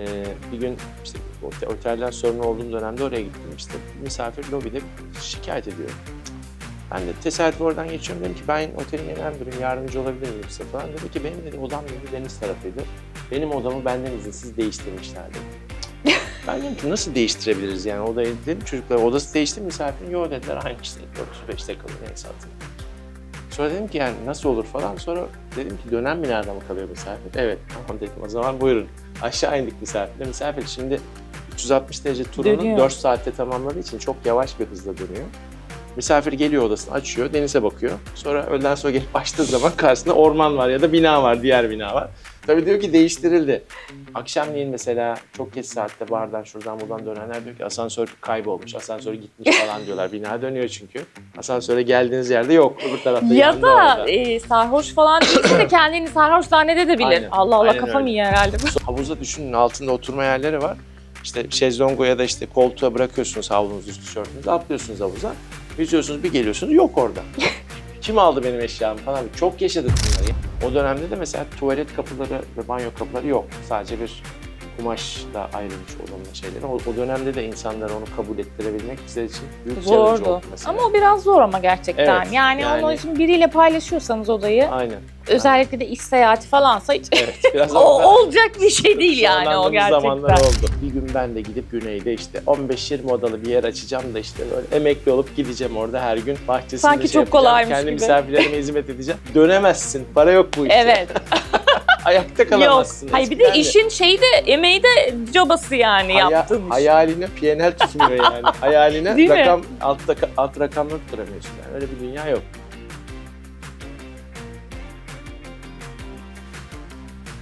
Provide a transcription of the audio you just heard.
Ee, bir gün işte ote- otelden sorun olduğum dönemde oraya gittim işte. Misafir lobide şikayet ediyor. Ben de tesadüf oradan geçiyorum dedim ki ben otelin genel müdürüyüm yardımcı olabilir miyim size falan. Dedi ki benim dedi odam dedi deniz tarafıydı. Benim odamı benden izinsiz değiştirmişler dedi. ben dedim ki nasıl değiştirebiliriz yani odayı dedim çocuklar odası değişti mi misafirin? Yok dediler aynı işte 35 dakika neyse atın. Sonra dedim ki yani nasıl olur falan. Sonra dedim ki dönem binada mı kalıyor misafir? Evet tamam dedim o zaman buyurun. Aşağı indik misafirle. Misafir şimdi 360 derece turunu Dönüyor. 4 saatte tamamladığı için çok yavaş bir hızla dönüyor. Misafir geliyor odasını açıyor, denize bakıyor. Sonra öğleden sonra gelip açtığı zaman karşısında orman var ya da bina var, diğer bina var. Tabii diyor ki değiştirildi. Akşamleyin mesela çok geç saatte bardan şuradan buradan dönenler diyor ki asansör kaybolmuş, asansör gitmiş falan diyorlar. Bina dönüyor çünkü. Asansöre geldiğiniz yerde yok. Öbür tarafta Ya yanında da e, sarhoş falan değilse de kendini sarhoş zannedebilir. Aynen, Allah Allah aynen kafam öyle. iyi herhalde. Havuza düşünün altında oturma yerleri var. İşte şezlongo ya da işte koltuğa bırakıyorsunuz havlunuzu, tişörtünüzü, atlıyorsunuz havuza. Yüzüyorsunuz bir geliyorsunuz yok orada. Kim aldı benim eşyamı falan. Çok yaşadık bunları. O dönemde de mesela tuvalet kapıları ve banyo kapıları yok. Sadece bir kumaşla ayrılmış olanla şeyleri. O, o dönemde de insanlara onu kabul ettirebilmek bizler için büyük challenge Zordu. oldu mesela. Ama o biraz zor ama gerçekten. Evet, yani, yani- onu şimdi biriyle paylaşıyorsanız odayı, Aynen. özellikle de iş seyahati falansa hiç Evet. Biraz o, olacak bir şey değil yani o gerçekten. zamanlar oldu. Bir gün ben de gidip güneyde işte 15-20 odalı bir yer açacağım da işte böyle emekli olup gideceğim orada her gün bahçesinde Sanki şey çok kolaymış Kendi gibi. misafirlerime hizmet edeceğim. Dönemezsin. Para yok bu işte. Evet. Ayakta Yok. kalamazsın. Hayır bir de Eskiden işin şeyi de emeği de cabası yani haya- yaptığın. Hayaline PNL tutmuyor yani. Hayaline rakam alt, alt rakamları tutturamıyorsun. Yani öyle bir dünya yok.